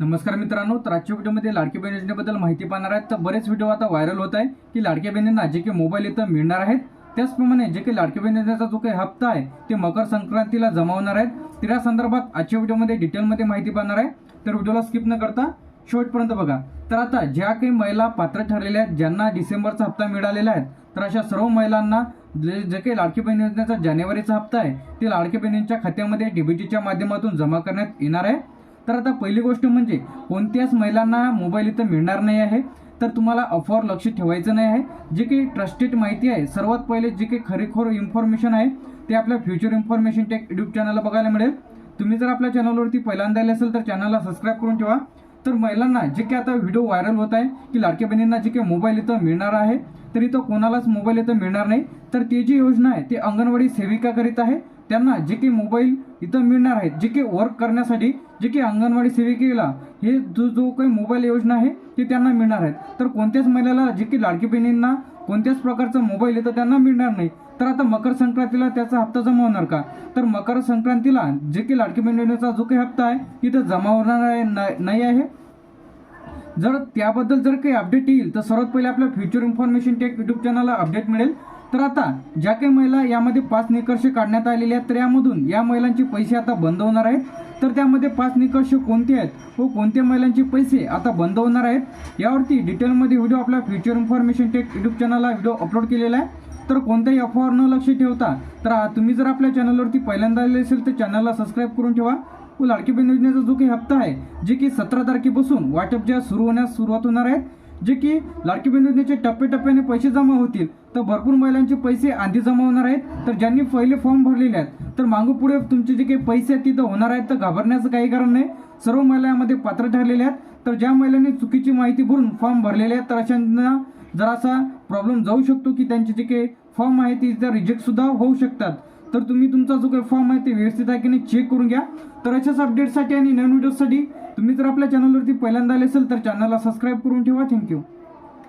नमस्कार मित्रांनो तर आजच्या व्हिडिओमध्ये लाडकी बहीण योजनेबद्दल माहिती पाहणार आहेत. तर बरेच व्हिडिओ आता व्हायरल होत आहे की लाडक्या बहिणींना जे काही मोबाईल इथं मिळणार आहेत त्याचप्रमाणे जे काही लाडकी बहीण योजनेचा जो काही हप्ता आहे ते मकर संक्रांतीला जमावणार आहेत. त्या संदर्भात आजच्या व्हिडिओमध्ये डिटेलमध्ये माहिती पाहणार आहे. तर व्हिडिओला स्किप न करता शेवटपर्यंत बघा. तर आता ज्या काही महिला पात्र ठरलेल्या आहेत ज्यांना डिसेंबरचा हप्ता मिळालेला आहे तर अशा सर्व महिलांना जे जे काही लाडकी बहीण योजनेचा जानेवारीचा हप्ता आहे ते लाडकी बहिणींच्या खात्यामध्ये डीबीटीच्या माध्यमातून जमा करण्यात येणार आहे. तर आता पहिली गोष्ट म्हणजे कोणत्याच महिलांना मोबाईल इथं मिळणार नाही आहे. तर तुम्हाला अफवावर लक्ष ठेवायचं नाही आहे. जे काही ट्रस्टेड माहिती आहे सर्वात पहिले जे काही खरेखोर इन्फॉर्मेशन आहे ते आपल्या फ्युचर इन्फॉर्मेशन टेक यूट्यूब चॅनलला बघायला मिळेल. तुम्ही जर आपल्या चॅनलवरती पहिल्यांदा आले असेल तर चॅनलला सबस्क्राईब करून ठेवा. तर महिलांना जे काही आता व्हिडिओ व्हायरल होत आहे की लाडक्या बहिणींना जे काही मोबाईल इथं मिळणार आहे तर इथं कोणालाच मोबाईल इथं मिळणार नाही. तर ती जी योजना आहे ती अंगणवाडी सेविका करीत आहे. त्यांना जे की मोबाईल इथं मिळणार आहेत जे की वर्क करण्यासाठी जे की अंगणवाडी सेविकेला हे जो जो काही मोबाईल योजना आहे ती त्यांना मिळणार आहेत तर कोणत्याच महिलेला जे की लाडकी बहिणींना कोणत्याच प्रकारचा मोबाईल येतं त्यांना मिळणार नाही. तर आता मकर संक्रांतीला त्याचा हप्ता जमा होणार का? तर मकर संक्रांतीला जे की लाडकी बहिणीचा जो काही हप्ता आहे तिथं जमा होणार आहे नाही आहे. जर त्याबद्दल जर काही अपडेट येईल तर सर्वात पहिले आपल्या फ्युचर इन्फॉर्मेशन टेक यूट्यूब चॅनलला अपडेट मिळेल. तर आता ज्या काही महिला यामध्ये पाच निकष काढण्यात आलेले आहेत तर यामधून या महिलांचे पैसे आता बंद होणार आहेत. तर त्यामध्ये पाच निकष कोणते आहेत? व कोणत्या महिलांचे पैसे आता बंद होणार आहेत? यावरती डिटेलमध्ये व्हिडिओ आपल्या फ्युचर इन्फॉर्मेशन टेक यूट्यूब चॅनलला व्हिडिओ अपलोड केलेला आहे. तर कोणत्याही अफवावर न लक्ष ठेवता तर तुम्ही जर आपल्या चॅनलवरती पहिल्यांदा आले असेल तर चॅनलला सबस्क्राईब करून ठेवा. व लाडकी बहीण योजनेचा जो काही हप्ता आहे जे की सतरा तारखेपासून वाटप ज्या सुरू होण्यास सुरुवात होणार आहे जे की लाडकी बहीण योजनेचे टप्प्याटप्प्याने पैसे जमा होतील तर भरपूर महिलांचे पैसे आधी जमा होणार आहेत. तर ज्यांनी पहिले फॉर्म भरलेले आहेत तर मागं पुढे तुमचे जे काही पैसे आहेत तिथं होणार आहेत तर घाबरण्याचं काही कारण नाही. सर्व महिला यामध्ये पात्र ठरलेल्या आहेत. तर ज्या महिलांनी चुकीची माहिती भरून फॉर्म भरलेले आहेत तर अशांना जरासा प्रॉब्लेम जाऊ शकतो की त्यांचे जे काही फॉर्म आहे ते रिजेक्ट सुद्धा होऊ शकतात. तर तुम्ही तुमचा जो काही फॉर्म आहे ते व्यवस्थित आहे की नाही चेक करून घ्या. तर अशाच अपडेटसाठी आणि नवीन व्हिडिओसाठी तुम्ही जर आपल्या चॅनलवरती पहिल्यांदा आले असेल तर चॅनलला सबस्क्राईब करून ठेवा. थँक्यू